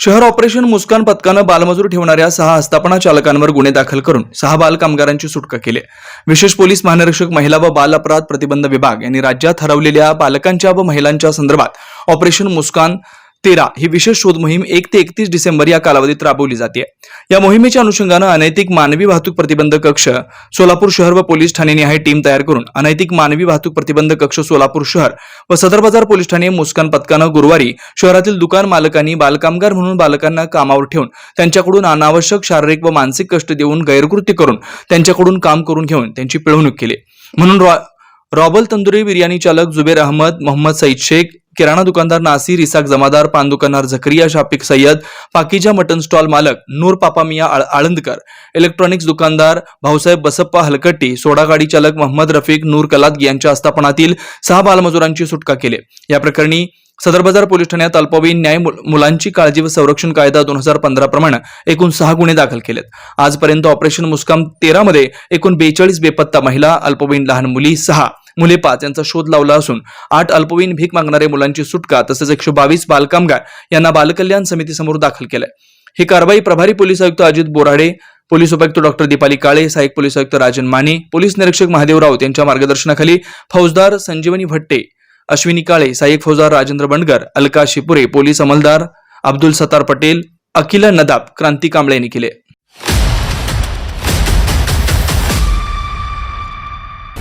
शहर ऑपरेशन मुस्कान पथकानं बालमजूर ठेवणाऱ्या सहा आस्थापना चालकांवर गुन्हे दाखल करून सहा बाल कामगारांची सुटका केली विशेष पोलीस महानिरीक्षक महिला व बाल अपराध प्रतिबंध विभाग यांनी राज्यात हरवलेल्या बालकांच्या व महिलांच्या संदर्भात ऑपरेशन मुस्कान तेरा ही विशेष शोध मोहीम एक ते एकतीस डिसेंबर या कालावधीत राबवली जाते. या मोहिमेच्या अनुषंगानं अनैतिक मानवी वाहतूक प्रतिबंध कक्ष सोलापूर शहर व पोलीस ठाणे निहाय टीम तयार करून अनैतिक मानवी वाहतूक प्रतिबंध कक्ष सोलापूर शहर व सदर बाजार पोलीस ठाणे मुस्कान पथकानं गुरुवारी शहरातील दुकान मालकांनी बालकामगार म्हणून बालकांना कामावर ठेवून त्यांच्याकडून अनावश्यक शारीरिक व मानसिक कष्ट देऊन गैरकृत्य करून त्यांच्याकडून काम करून घेऊन त्यांची पिळवणूक केली. म्हणून रॉ- रॉबल तंदुरी बिर्याणी चालक जुबेर अहमद मोहम्मद सईद शेख किराणा दुकानदार नासिर इसाक जमादार पान दुकानदार झकरिया शापिक सय्यद पाकिजा मटन स्टॉल मालक नूर पापामिया आळ- आळंदकर इलेक्ट्रॉनिक्स दुकानदार भाऊसाहेब बसप्पा हलकट्टी सोडा गाडी चालक मोहम्मद रफिक नूर कलाद यांच्या आस्थापनातील सहा बालमजुरांची सुटका केली. या प्रकरणी सदर बाजार पोलीस ठाण्यात अल्पवयीन न्याय मुलांची काळजी व संरक्षण कायदा दोन हजार पंधरा प्रमाणे एकूण सहा गुन्हे दाखल केलेत. आजपर्यंत ऑपरेशन मुस्काम तेरामध्ये एकूण बेचाळीस बेपत्ता महिला अल्पवयीन लहान मुली सहा. मुले पाच यांचा शोध लावला असून आठ अल्पवयीन भीक मागणाऱ्या मुलांची सुटका तसेच एकशे बावीस बालकामगार यांना बालकल्याण समितीसमोर दाखल केलंय. ही कारवाई प्रभारी पोलीस आयुक्त अजित बोराडे पोलीस उपायुक्त डॉक्टर दीपाली काळे सहाय्यक पोलीस आयुक्त राजन माने पोलीस निरीक्षक महादेव राऊत यांच्या मार्गदर्शनाखाली फौजदार संजीवनी भट्टे अश्विनी काळे सहाय्यक फौजदार राजेंद्र बंडगर अलका शिपुरे पोलीस अंमलदार अब्दुल सत्तार पटेल अकिला नदाब क्रांती कांबळे यांनी केले.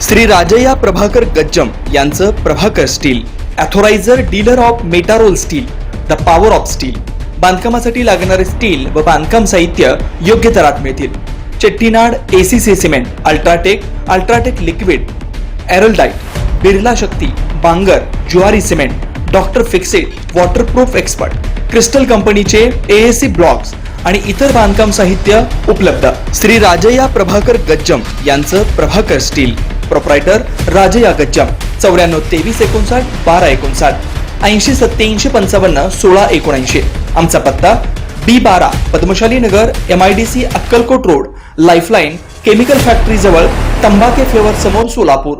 श्री राजया प्रभाकर गज्जम यांचं Prabhakar steel authorised dealer of Metarol steel the power of steel. बांधकामासाठी लागणारे स्टील व बांधकाम साहित्य योग्य दरात मिळतील. Chettinad ACC cement UltraTech UltraTech liquid Araldite Birla Shakti Bangur Zuari cement doctor Fixit waterproof expert crystal कंपनीचे ए ए सी ब्लॉक्स आणि इतर बांधकाम साहित्य उपलब्ध. श्री राजया प्रभाकर गज्जम यांचं प्रभाकर स्टील. प्रोप्रायटर राजया गज्जम चौऱ्याण्णव तेवीस एकोणसाठ बारा एकोणसाठ ऐंशी सत्याऐंशी पंचावन्न सोळा एकोणऐंशी. आमचा पत्ता बी बारा Padmashali Nagar M I D C Akkalkot road Lifeline chemical factory जवळ तंबाके फ्लेवर समोर सोलापूर.